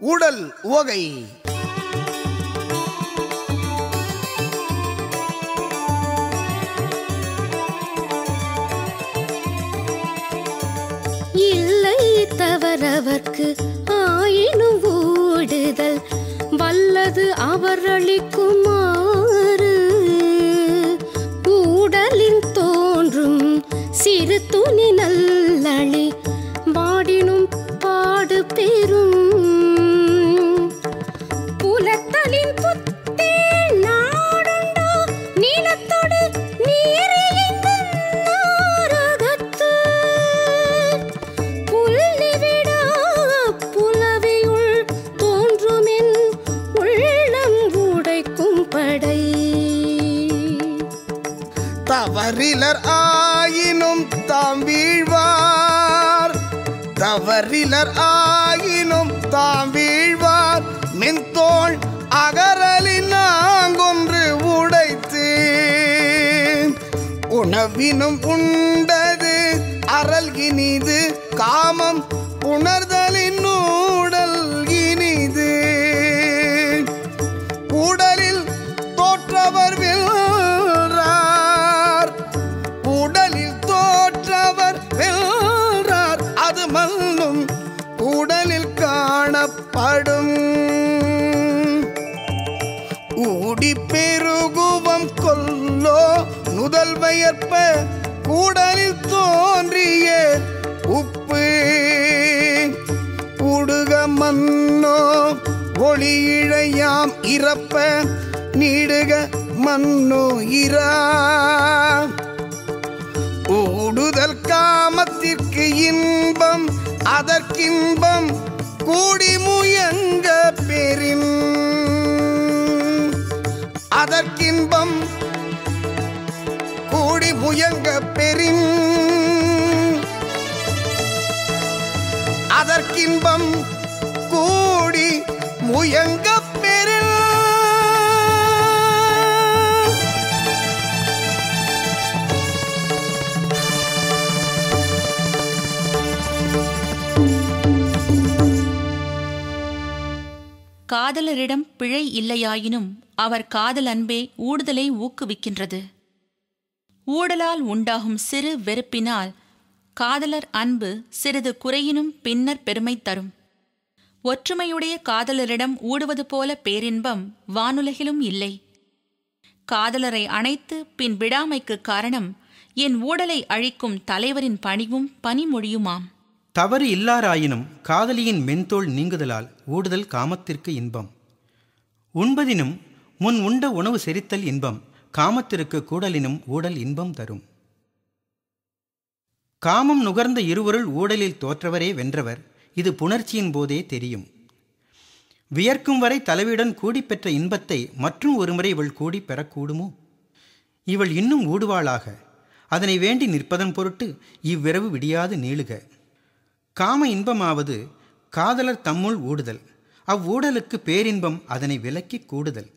உடல் உவகை. இல்லை தவறவர்க்கு ஆயினும் ஓடுதல் வல்லது அவர் தவறிலர் ஆயினும் தாம் வீழ்வார். தவறிலர் ஆயினும் தாம் வீழ்வார். மென்தோள் அகரலின் நாங்கொன்று உடைத்து உணவினும் உண்டது அரல் இனிது காமம் அது மல்லும் உடலில் காணப்படும். ஊடி பெருகுவம் கொல்லோ முதல் வயற்ப கூடலில் தோன்றிய உப்பு. உடுக மன்னோ ஒளியிழையாம் இறப்ப நீடுக மன்னோ இரா. அதற்கின்பம் கூடி முயங்க பெறின். அதற்கின்பம் கூடி முயங்க பெறின். அதற்கின்பம் கூடி முயங்க பெறின். காதலரிடம் பிழை இல்லையாயினும் அவர் காதல் அன்பே ஊடுதலை ஊக்குவிக்கின்றது. ஊடலால் உண்டாகும் சிறு வெறுப்பினால் காதலர் அன்பு சிறிது குறையினும் பின்னர் பெருமை தரும். ஒற்றுமையுடைய காதலரிடம் ஊடுவது போல பேரின்பம் வானுலகிலும் இல்லை. காதலரை அணைத்து பின் விடாமைக்கு காரணம் என் ஊடலை அழிக்கும் தலைவரின் பணிவும் பனிமொழியுமாம். தவறு இல்லாராயினும் காதலியின் மென்தோள் நீங்குதலால் ஊடுதல் காமத்திற்கு இன்பம். உண்பதினும் முன் உண்ட உணவு செரித்தல் இன்பம் காமத்திற்கு கூடலினும் ஊடல் இன்பம் தரும். காமம் நுகர்ந்த இருவருள் ஊடலில் தோற்றவரே வென்றவர் இது புணர்ச்சியின் போதே தெரியும். வியர்க்கும் வரை தலைவியுடன் கூடி பெற்ற இன்பத்தை மற்றும் ஒருமுறை இவள் கூடி பெறக்கூடுமோ? இவள் இன்னும் ஊடுவாளாக. அதனை வேண்டி நிற்பதன் பொருட்டு இவ்விரவு விடியாது நீளுக. காம இன்பமாவது காதலர் தம்முள் ஊடுதல். அவ்வூடலுக்கு பேரின்பம் அதனை விலக்கி கூடுதல்.